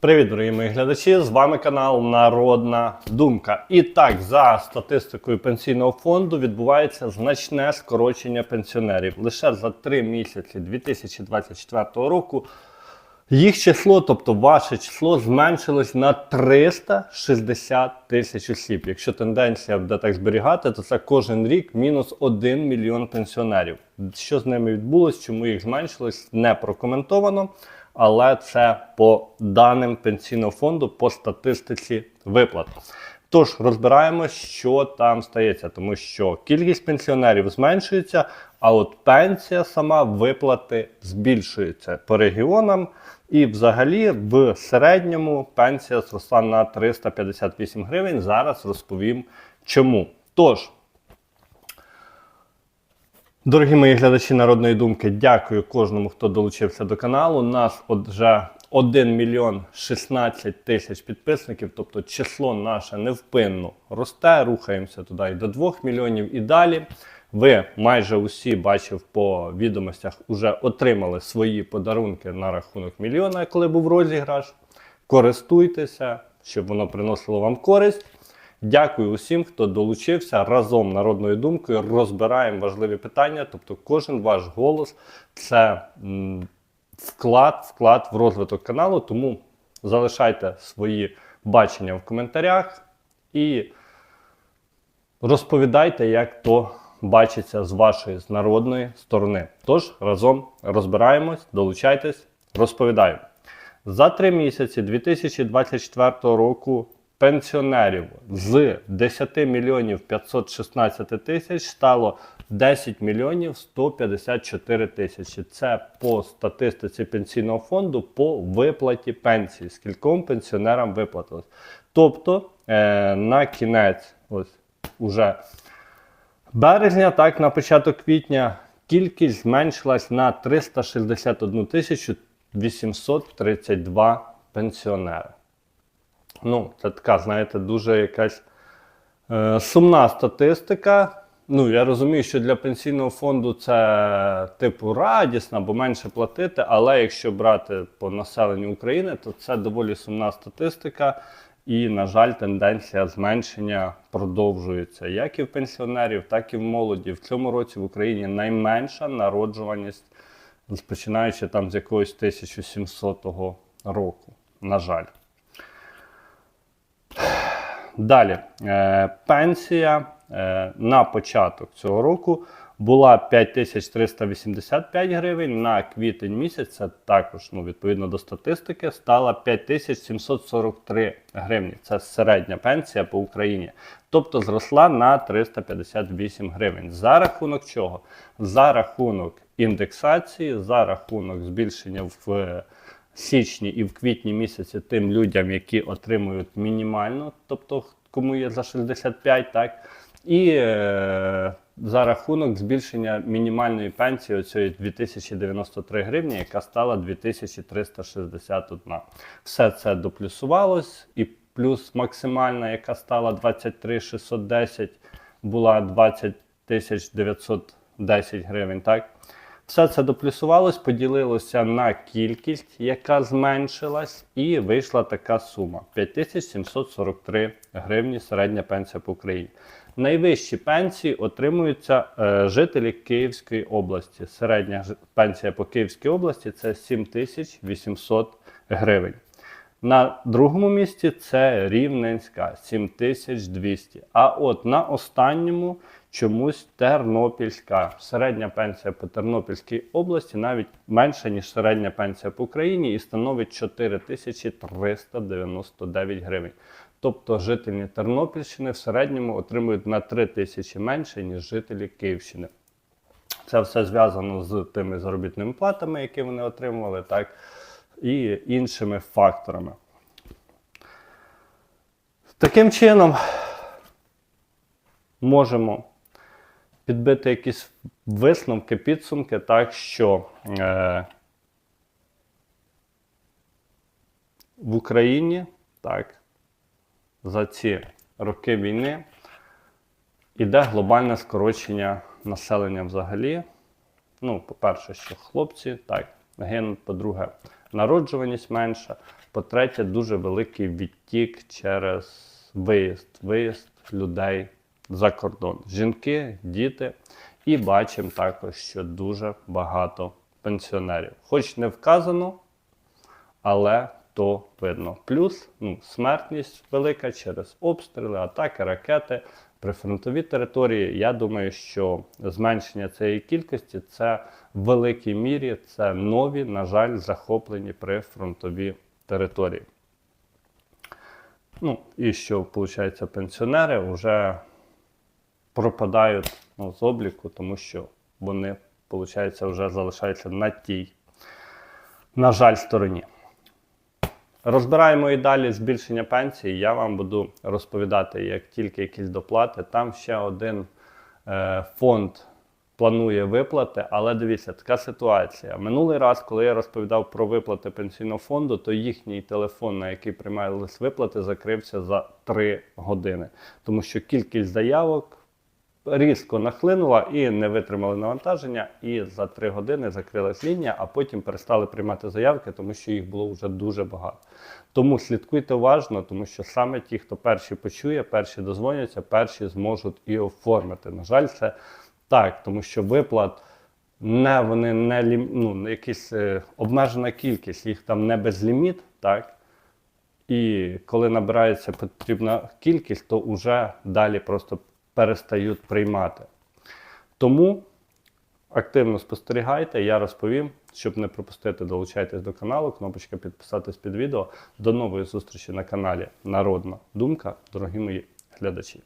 Привіт, дорогі мої глядачі! З вами канал Народна Думка. І так, за статистикою пенсійного фонду відбувається значне скорочення пенсіонерів. Лише за три місяці 2024 року їх число, тобто ваше число, зменшилось на 360 тисяч осіб. Якщо тенденція буде так зберігати, то це кожен рік мінус 1 мільйон пенсіонерів. Що з ними відбулось, чому їх зменшилось, не прокоментовано. Але це по даним пенсійного фонду по статистиці виплат. Тож розбираємо, що там стається, тому що кількість пенсіонерів зменшується, а от пенсія сама виплати збільшується по регіонам. І взагалі в середньому пенсія зросла на 358 гривень. Зараз розповім чому. Тож, Дорогі мої глядачі народної думки, дякую кожному, хто долучився до каналу. Нас вже 1 мільйон 16 тисяч підписників, тобто число наше невпинно росте, рухаємося туди і до 2 мільйонів і далі. Ви майже усі бачив по відомостях, вже отримали свої подарунки на рахунок мільйона, коли був розіграш. Користуйтеся, щоб воно приносило вам користь. Дякую усім, хто долучився разом народною думкою. Розбираємо важливі питання. Тобто, кожен ваш голос це вклад, вклад в розвиток каналу. Тому залишайте свої бачення в коментарях і розповідайте, як то бачиться з вашої з народної сторони. Тож разом розбираємось, долучайтесь, розповідаємо. За три місяці 2024 року пенсіонерів з 10 мільйонів 516 тисяч стало 10 мільйонів 154 тисячі. Це по статистиці пенсійного фонду по виплаті пенсії, скільком пенсіонерам виплатилось. Тобто е, на кінець, ось уже березня, так, на початок квітня, кількість зменшилась на 361 тисячу 832 пенсіонери. Ну, це така, знаєте, дуже якась е, сумна статистика. Ну, я розумію, що для пенсійного фонду це типу радісно, бо менше платити. Але якщо брати по населенню України, то це доволі сумна статистика. І, на жаль, тенденція зменшення продовжується як і в пенсіонерів, так і в молоді. В цьому році в Україні найменша народжуваність, починаючи там з якогось 1700 року. На жаль. Далі, е, пенсія е, на початок цього року була 5385 гривень. На квітень місяць, це також ну, відповідно до статистики, стала 5743 гривні. Це середня пенсія по Україні. Тобто зросла на 358 гривень. За рахунок чого? За рахунок індексації, за рахунок збільшення в січні і в квітні місяці тим людям, які отримують мінімально, тобто кому є за 65, так, і е, за рахунок збільшення мінімальної пенсії оцієї 2093 гривні, яка стала 2361. Все це доплюсувалось, і плюс максимальна, яка стала 23 610, була 20 910 гривень. так. Все це доплюсувалось, поділилося на кількість, яка зменшилась, і вийшла така сума: 5743 гривні середня пенсія по Україні. Найвищі пенсії отримуються е, жителі Київської області. Середня пенсія по Київській області це 7800 гривень. На другому місці це Рівненська 7200. А от на останньому чомусь Тернопільська. Середня пенсія по Тернопільській області навіть менша, ніж середня пенсія по Україні, і становить 4399 гривень. Тобто жителі Тернопільщини в середньому отримують на 3 тисячі менше, ніж жителі Київщини. Це все зв'язано з тими заробітними платами, які вони отримували, так, і іншими факторами. Таким чином, можемо підбити якісь висновки, підсумки, так що е, в Україні так, за ці роки війни іде глобальне скорочення населення взагалі. Ну, по-перше, що хлопці так, гинуть, по-друге, народжуваність менша. По-третє, дуже великий відтік через виїзд, виїзд людей за кордон. Жінки, діти. І бачимо також, що дуже багато пенсіонерів. Хоч не вказано, але то видно. Плюс ну, смертність велика через обстріли, атаки, ракети. Прифронтові території, я думаю, що зменшення цієї кількості це в великій мірі це нові, на жаль, захоплені прифронтові території. Ну, і що, виходить, пенсіонери вже пропадають ну, з обліку, тому що вони, виходить, вже залишаються на тій, на жаль, стороні. Розбираємо і далі збільшення пенсії. Я вам буду розповідати, як тільки якісь доплати. Там ще один е, фонд планує виплати, але дивіться, така ситуація. Минулий раз, коли я розповідав про виплати пенсійного фонду, то їхній телефон, на який приймались виплати, закрився за 3 години, тому що кількість заявок різко нахлинула і не витримали навантаження, і за 3 години закрилась лінія, а потім перестали приймати заявки, тому що їх було вже дуже багато. Тому слідкуйте уважно, тому що саме ті, хто перші почує, перші дозвоняться, перші зможуть і оформити. На жаль, це так, тому що виплат не вони не ну, якась е, обмежена кількість, їх там не безліміт, так. І коли набирається потрібна кількість, то вже далі просто перестають приймати. Тому активно спостерігайте, я розповім, щоб не пропустити, долучайтесь до каналу, кнопочка підписатись під відео. До нової зустрічі на каналі Народна Думка, дорогі мої глядачі.